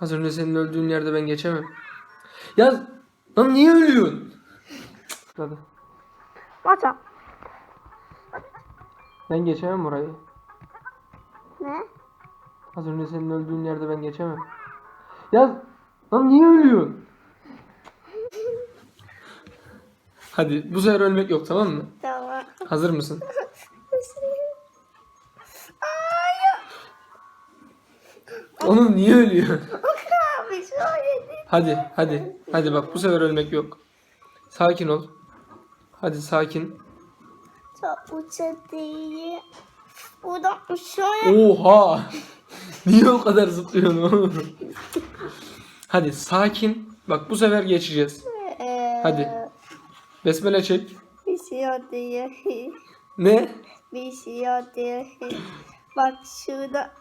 Az önce senin öldüğün yerde ben geçemem. Ya lan niye ölüyorsun? Hadi. Maça. Ben geçemem burayı. Ne? Az önce senin öldüğün yerde ben geçemem. Ya lan niye ölüyorsun? Hadi bu sefer ölmek yok tamam mı? Tamam. Hazır mısın? Oğlum niye ölüyorsun? Hadi hadi hadi bak bu sefer ölmek yok. Sakin ol. Hadi sakin. Çok uça değil. Buradan şöyle. Oha! Niye o kadar zıplıyorsun oğlum? Hadi sakin. Bak bu sefer geçeceğiz. Ee, Hadi. Besmele çek. Bir şey yok. Ne? Bir şey yok. Bak şurada.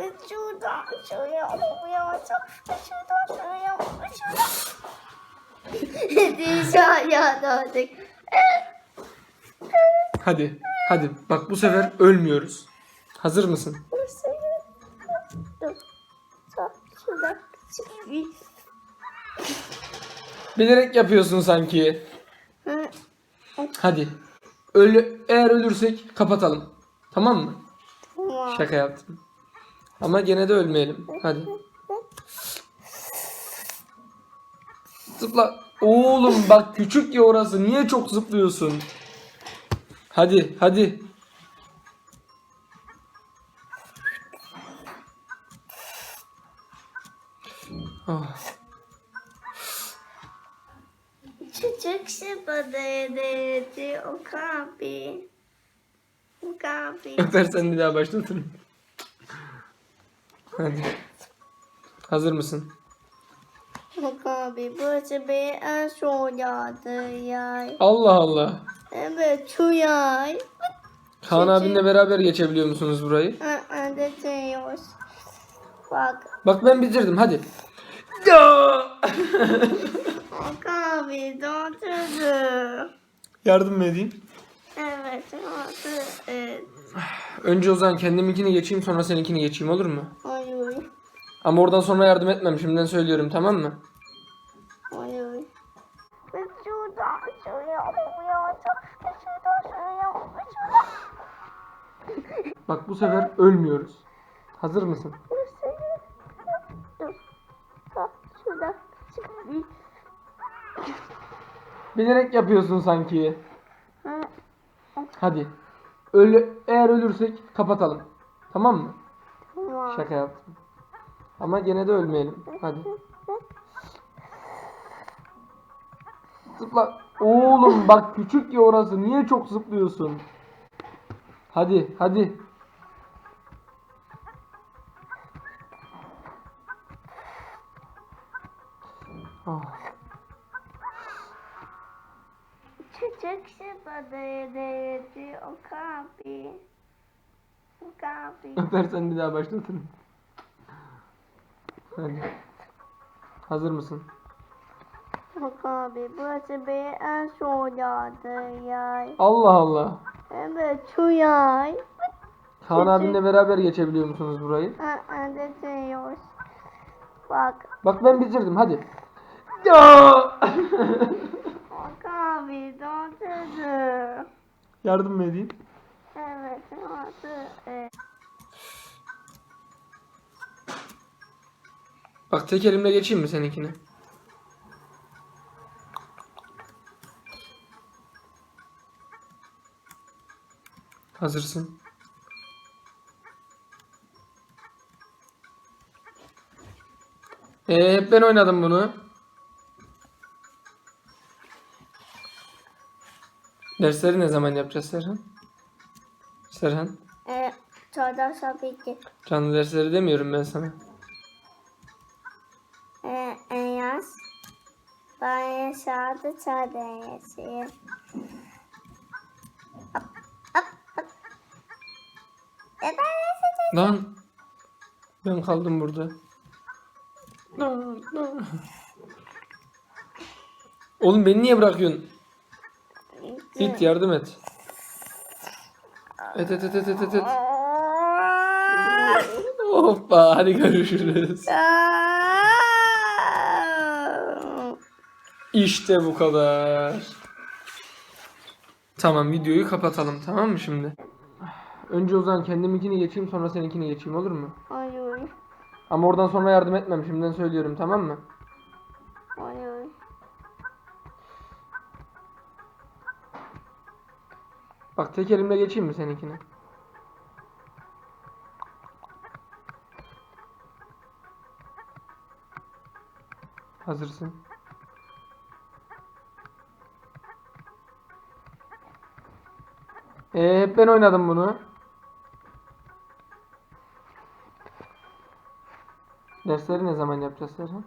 Ve şuradan şuraya. Ve şuradan şuraya olmayacak. Dışarıya döndük. Hadi. Hadi. Bak bu sefer ölmüyoruz. Hazır mısın? Şuradan. Bilerek yapıyorsun sanki. Hadi. Ölü eğer ölürsek kapatalım. Tamam mı? Şaka yaptım. Ama gene de ölmeyelim. Hadi. Zıpla. Oğlum bak küçük ya orası. Niye çok zıplıyorsun? Hadi hadi. Ah, Çocuk şıbadaydı o kabi. O kabi. Öpersen bir daha başlatırım. Hadi. Hazır mısın? Burası yay. Allah Allah. Evet şu yay. Kaan abinle beraber geçebiliyor musunuz burayı? Anne diyoruz. Bak. Bak ben bitirdim hadi. Ya! O kabi dondurdu. Yardım mı edeyim? Evet. Orası. Evet. Önce o zaman kendiminkini geçeyim sonra seninkini geçeyim olur mu? Hayır. Ama oradan sonra yardım etmem şimdiden söylüyorum tamam mı? Şuradan şuraya olmayacak. Ve şuradan şuraya olmayacak. Bak bu sefer ölmüyoruz. Hazır mısın? Dur. Bak şuradan. Bilerek yapıyorsun sanki. Hadi. Ölü eğer ölürsek kapatalım. Tamam mı? Tamam. Şaka yaptım. Ama gene de ölmeyelim. Hadi. Zıpla. Oğlum bak küçük ya orası. Niye çok zıplıyorsun? Hadi hadi. Ah. Çocuk şıbadaydı o kabi. O kabi. Öpersen bir daha başlatırım. Hadi. Hazır mısın? O kabi. Burası bir en son yağdı yay. Allah Allah. Evet şu yay. Kaan abinle beraber geçebiliyor musunuz burayı? Anne diyoruz. Bak. Bak ben bitirdim hadi. Ya! O kabi dondurdu. Yardım mı edeyim? Tek elimle geçeyim mi seninkine? Hazırsın. Ee, hep ben oynadım bunu. Dersleri ne zaman yapacağız Serhan? Serhan, Evet. Çorda sabiti. canlı dersleri demiyorum ben sana. Hop, hop, hop. E ben yaşadım. Lan ben kaldım burada. Lan, lan. Oğlum beni niye bırakıyorsun? Git yardım et. Et et et et et et. Hoppa hadi görüşürüz. İşte bu kadar. Tamam videoyu kapatalım tamam mı şimdi? Önce o zaman kendiminkini geçeyim sonra seninkini geçeyim olur mu? Hayır. Ama oradan sonra yardım etmem şimdiden söylüyorum tamam mı? Hayır. Bak tek elimle geçeyim mi seninkini? Hazırsın. Ee, hep ben oynadım bunu. Dersleri ne zaman yapacağız Serhan?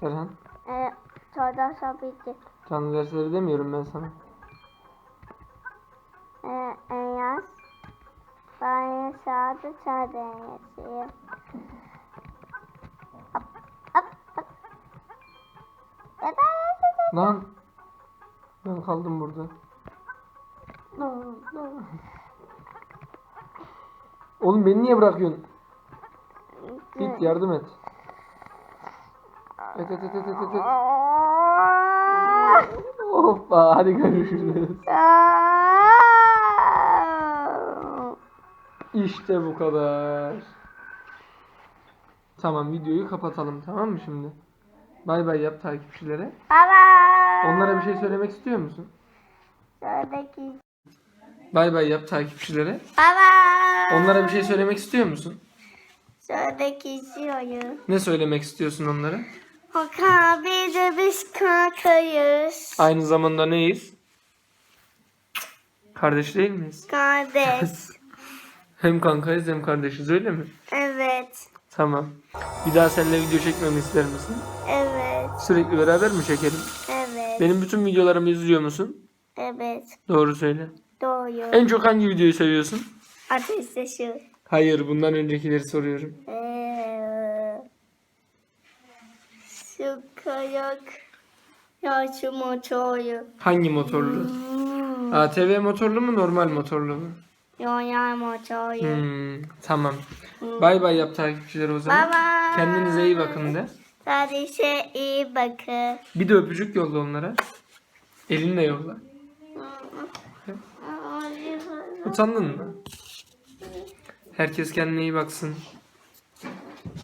Serhan, Ee, sonra sabiti. canlı dersleri demiyorum ben sana. Ee, en yaz. Ben sağda çadırı Lan, ben kaldım burada. Oğlum beni niye bırakıyorsun? Git yardım et. Et et et et et et. Hoppa hadi görüşürüz. İşte bu kadar. Tamam videoyu kapatalım tamam mı şimdi? Bay bay yap takipçilere. Baba. Onlara bir şey söylemek istiyor musun? Sıradaki. Bay bay yap takipçilere. Baba. Onlara bir şey söylemek istiyor musun? Sıradaki istiyorum. Ne söylemek istiyorsun onlara? Okan bir de biz kankayız. Aynı zamanda neyiz? Kardeş değil miyiz? Kardeş. Hem kankayız hem kardeşiz öyle mi? evet. Tamam. Bir daha seninle video çekmemi ister misin? Evet. Sürekli beraber mi çekelim? Evet. Benim bütün videolarımı izliyor musun? Evet. Doğru söyle. Doğru. En çok hangi videoyu seviyorsun? Ateşte şu. Hayır bundan öncekileri soruyorum. Ee, şu kayak. Ya şu motoru. Hangi motorlu? Hmm. ATV motorlu mu normal motorlu mu? Yoyan motoru. Hmm, tamam. Bay bay yap takipçiler o zaman. Baba. Kendinize iyi bakın de. Sadece iyi bakın. Bir de öpücük yolla onlara. Elinle yolla. Utandın mı? Herkes kendine iyi baksın.